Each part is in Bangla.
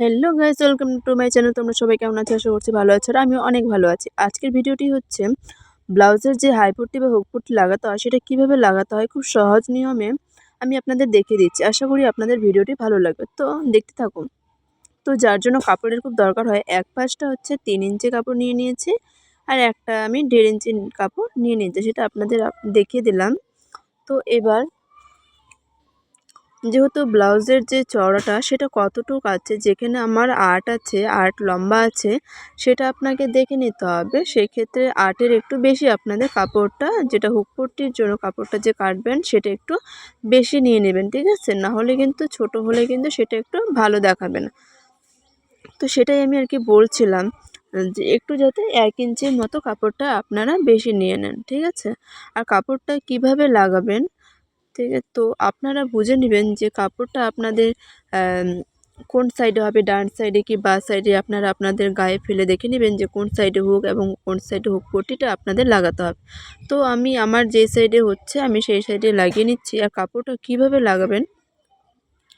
Hello guys welcome to my channel তোমরা সবাই কেমন আছো? আশা করছি ভালো আছো আর আমিও অনেক ভালো আছি। আজকের ভিডিওটি হচ্ছে ব্লাউজের যে হাইপট্টি বা হুকপট্টি লাগাতে হয়, সেটা কীভাবে লাগাতে হয়, খুব সহজ নিয়মে আমি আপনাদের দেখিয়ে দিচ্ছি। আশা করি আপনাদের ভিডিওটি ভালো লাগবে। তো দেখতে থাকুন। তো যার জন্য কাপড়ের খুব দরকার হয়, এক পাশটা হচ্ছে তিন ইঞ্চি কাপড় নিয়ে নিয়েছি আর একটা আমি দেড় ইঞ্চি কাপড় নিয়ে নিয়েছি, সেটা আপনাদের দেখিয়ে দিলাম। তো এবার যেহেতু ব্লাউজের যে চওড়াটা, সেটা কতটুকু আছে, যেখানে আমার আট আছে আট লম্বা আছে, সেটা আপনাকে দেখে নিতে হবে। সেক্ষেত্রে আটের একটু বেশি আপনাদের কাপড়টা, যেটা হুকপট্টির জন্য কাপড়টা যে কাটবেন, সেটা একটু বেশি নিয়ে নেবেন, ঠিক আছে? না হলে কিন্তু, ছোট হলে কিন্তু সেটা একটু ভালো দেখাবে না তো সেটাই আমি আর কি বলছিলাম, যে একটু যাতে এক ইঞ্চির মতো কাপড়টা আপনারা বেশি নিয়ে নেন, ঠিক আছে? আর কাপড়টা কীভাবে লাগাবেন আছে তো আপনারা বুঝে নেবেন যে কাপড়টা আপনাদের কোন সাইডে হবে, ডান সাইডে কি বা সাইডে আপনারা আপনাদের গায়ে ফেলে দেখে নেবেন যে কোন সাইডে হোক এবং কোন সাইডে হোক পটিটা আপনাদের লাগাতে হবে। তো আমি আমার যে সাইডে হচ্ছে, আমি সেই সাইডে লাগিয়ে নিচ্ছি। আর কাপড়টা কীভাবে লাগাবেন?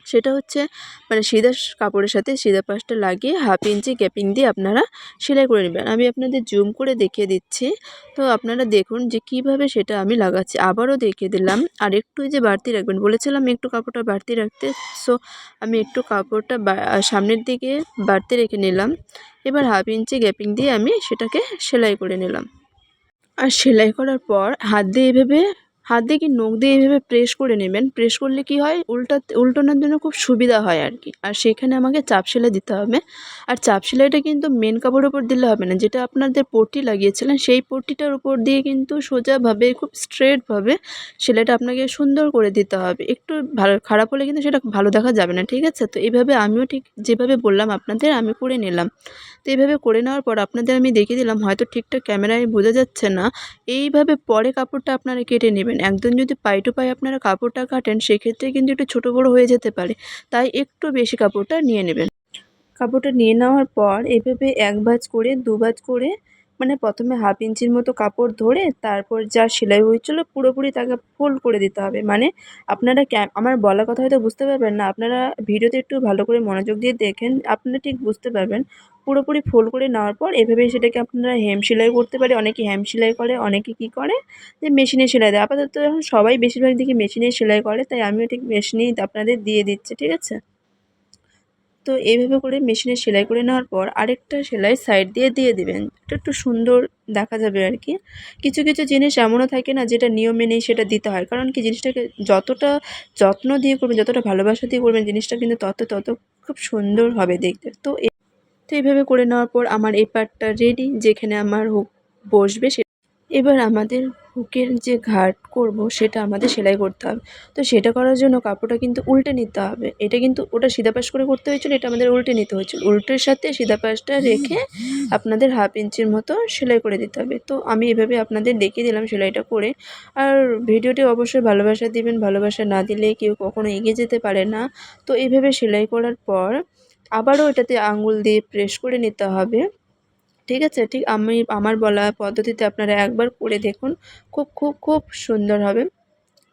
সেটা হচ্ছে মানে সিধা কাপড়ের সাথে সিধা পাশটা লাগিয়ে হাফ ইঞ্চি গ্যাপিং দিয়ে আপনারা সেলাই করে নেবেন। আমি আপনাদের জুম করে দেখিয়ে দিচ্ছি। তো আপনারা দেখুন যে কীভাবে সেটা আমি লাগাচ্ছি। আবারও দেখিয়ে দিলাম। আর একটু যে বাড়তি রাখবেন, বলেছিলাম একটু কাপড়টা বাড়তি রাখতে। সো আমি একটু কাপড়টা সামনের দিকে বাড়তি রেখে নিলাম। এবার হাফ ইঞ্চি গ্যাপিং দিয়ে আমি সেটাকে সেলাই করে নিলাম। আর সেলাই করার পর হাত দিয়ে এভাবে হাত দিয়ে কি নখ দিয়ে এইভাবে প্রেস করে নেবেন? প্রেস করলে কি হয়? উল্টা, উল্টানোর জন্য খুব সুবিধা হয় আর কি। আর সেখানে আমাকে চাপ সেলাই দিতে হবে। আর চাপ সেলাইটা কিন্তু মেন কাপড়ের উপর দিলে হবে না। যেটা আপনাদের পট্টি লাগিয়েছিলেন, সেই পট্টিটার উপর দিয়ে কিন্তু সোজাভাবে, খুব স্ট্রেটভাবে সেলাইটা আপনাকে সুন্দর করে দিতে হবে। একটু ভালো, খারাপ হলে কিন্তু সেটা ভালো দেখা যাবে না, ঠিক আছে? তো এইভাবে আমিও ঠিক যেভাবে বললাম আপনাদের, আমি করে নিলাম। তো এইভাবে করে নেওয়ার পর আপনাদের আমি দেখিয়ে দিলাম, হয়তো ঠিকঠাক ক্যামেরায় বোঝা যাচ্ছে না। এইভাবে পরে কাপড়টা আপনারা কেটে নেবেন। একদম যদি পাই টু পাই আপনারা কাপড়টা কাটেন, সেক্ষেত্রে কিন্তু একটু ছোটো বড়ো হয়ে যেতে পারে। তাই একটু বেশি কাপড়টা নিয়ে নেবেন। কাপড়টা নিয়ে নেওয়ার পর এভাবে এক ভাজ করে, দু ভাজ করে মানে প্রথমে হাফ ইঞ্চির মতো কাপড় ধরে, তারপর যা সেলাই হয়েছিল পুরোপুরি তাকে ফোল্ড করে দিতে হবে। মানে আপনারা আমার বলা কথা হয়তো বুঝতে পারবেন না। আপনারা ভিডিওতে একটু ভালো করে মনোযোগ দিয়ে দেখেন আপনারা ঠিক বুঝতে পারবেন। পুরোপুরি ফোল্ড করে নেওয়ার পর এভাবে সেটাকে আপনারা হেম সেলাই করতে পারে। অনেকে হেম সেলাই করে, অনেকে কি করে? যে মেশিনে সেলাই দেয়। আপাতত এখন সবাই বেশিরভাগ দিকে মেশিনে সেলাই করে, তাই আমিও ঠিক মেশিনেই আপনাদের দিয়ে দিচ্ছি, ঠিক আছে? তো এইভাবে করে মেশিনে সেলাই করে নেওয়ার পর আরেকটা সেলাই সাইড দিয়ে দিয়ে দেবেন। এটা একটু সুন্দর দেখা যাবে আর কি। কিছু কিছু জিনিস এমনও থাকে না যেটা নিয়মে নেই সেটা দিতে হয়। কারণ কি জিনিসটাকে যতটা যত্ন দিয়ে করবেন, যতটা ভালোবাসা দিয়ে করবেন, জিনিসটা কিন্তু তত তত খুব সুন্দর হবে দেখতে। তো তো এইভাবে করে নেওয়ার পর আমার এই পার্টটা রেডি যেখানে আমার হুক বসবে সে এবার আমাদের হুকের যে ঘাট করব, সেটা আমাদের সেলাই করতে হবে। তো সেটা করার জন্য কাপড়টা কিন্তু উল্টে নিতে হবে। এটা কিন্তু ওটা সিধা পাশ করে করতে হয়েছিল, এটা আমাদের উল্টে নিতে হয়েছিল। উল্টের সাথে সিধা পাশটা রেখে আপনাদের হাফ ইঞ্চির মতো সেলাই করে দিতে হবে। তো আমি এভাবে আপনাদের দেখিয়ে দিলাম সেলাইটা করে। আর ভিডিওটি অবশ্যই ভালোবাসা দিবেন। ভালোবাসা না দিলে কেউ কখনো এগিয়ে যেতে পারে না। তো এইভাবে সেলাই করার পর আবারও এটাতে আঙুল দিয়ে প্রেস করে নিতে হবে। ঠিক আছে? ঠিক আমি, আমার বলা পদ্ধতিতে আপনারা একবার করে দেখুন। খুব খুব খুব সুন্দর হবে।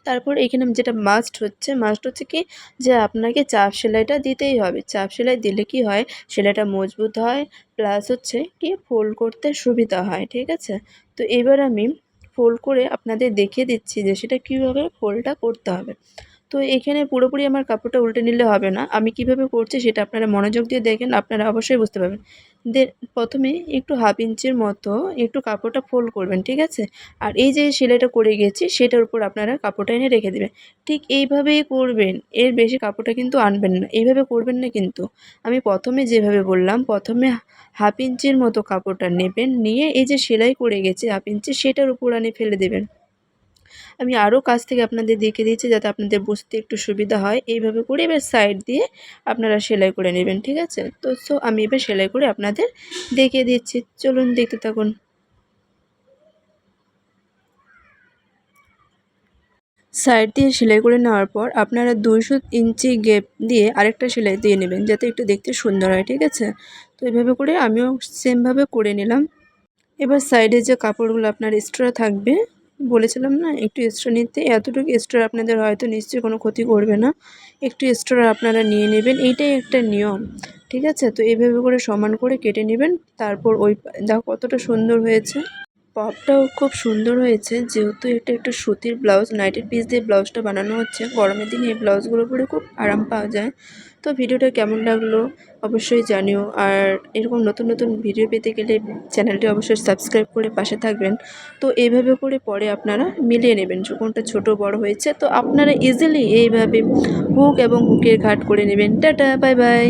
তারপর এখানে যেটা মাস্ট হচ্ছে মাস্ট হচ্ছে কি যে আপনাকে চাপ সেলাইটা দিতেই হবে। চাপ সেলাই দিলে কি হয়? সেলাইটা মজবুত হয় প্লাস হচ্ছে কি ফোল্ড করতে সুবিধা হয়। ঠিক আছে? তো এবার আমি ফোল্ড করে আপনাদের দেখিয়ে দিচ্ছি যে সেটা কীভাবে ফোল্ডটা করতে হবে। তো এখানে পুরোপুরি আমার কাপড়টা উল্টে নিলে হবে না। আমি কীভাবে করছি সেটা আপনারা মনোযোগ দিয়ে দেখেন, আপনারা অবশ্যই বুঝতে পারবেন। দে প্রথমে একটু হাফ ইঞ্চির মতো একটু কাপড়টা ফোল্ড করবেন, ঠিক আছে? আর এই যে সেলাইটা করে গেছি, সেটার উপর আপনারা কাপড়টা এনে রেখে দেবেন। ঠিক এইভাবেই করবেন, এর বেশি কাপড়টা কিন্তু আনবেন না, এইভাবে করবেন না কিন্তু। আমি প্রথমে যেভাবে বললাম, প্রথমে হাফ ইঞ্চির মতো কাপড়টা নেবেন, নিয়ে এই যে সেলাই করে গেছে হাফ ইঞ্চি, সেটার উপর আনে ফেলে দেবেন। আমি আরও কাছ থেকে আপনাদের দেখিয়ে দিচ্ছি যাতে আপনাদের বুঝতে একটু সুবিধা হয়। এইভাবে করে এবার সাইড দিয়ে আপনারা সেলাই করে নেবেন, ঠিক আছে? তো সো আমি এবার সেলাই করে আপনাদের দেখিয়ে দিচ্ছি। চলুন, দেখতে থাকুন। সাইড দিয়ে সেলাই করে নেওয়ার পর আপনারা দুইশো ইঞ্চি গেপ দিয়ে আরেকটা সেলাই দিয়ে নেবেন, যাতে একটু দেখতে সুন্দর হয়, ঠিক আছে? তো এইভাবে করে আমিও সেমভাবে করে নিলাম। এবার সাইডে যে কাপড়গুলো আপনার এক্সট্রা থাকবে বলেছিলাম না, একটু এক্সট্রা নিতে। এতটুকু এক্সট্রা আপনাদের হয়তো নিশ্চয়ই কোনো ক্ষতি করবে না। একটু এক্সট্রা আপনারা নিয়ে নেবেন। এইটাই একটা নিয়ম, ঠিক আছে? তো এইভাবে করে সমান করে কেটে নেবেন। তারপর ওই, দেখো কতটা সুন্দর হয়েছে। পপটাও খুব সুন্দর হয়েছে। যেহেতু এটা একটা সুতির ব্লাউজ, নাইটের পিস দিয়ে ব্লাউজটা বানানো হচ্ছে। গরমের দিনে এই ব্লাউজগুলো পরে খুব আরাম পাওয়া যায়। তো ভিডিওটা কেমন লাগল অবশ্যই জানিও। আর এরকম নতুন নতুন ভিডিও পেতে গেলে চ্যানেলটি অবশ্যই সাবস্ক্রাইব করে পাশে থাকবেন। তো এইভাবে করে পরে আপনারা মিলিয়ে নেবেন। কোনটা ছোটো বড় হয়েছে, তো আপনারা ইজিলি এইভাবে হুক এবং হুকের ঘাট করে নেবেন। Tata, bye bye.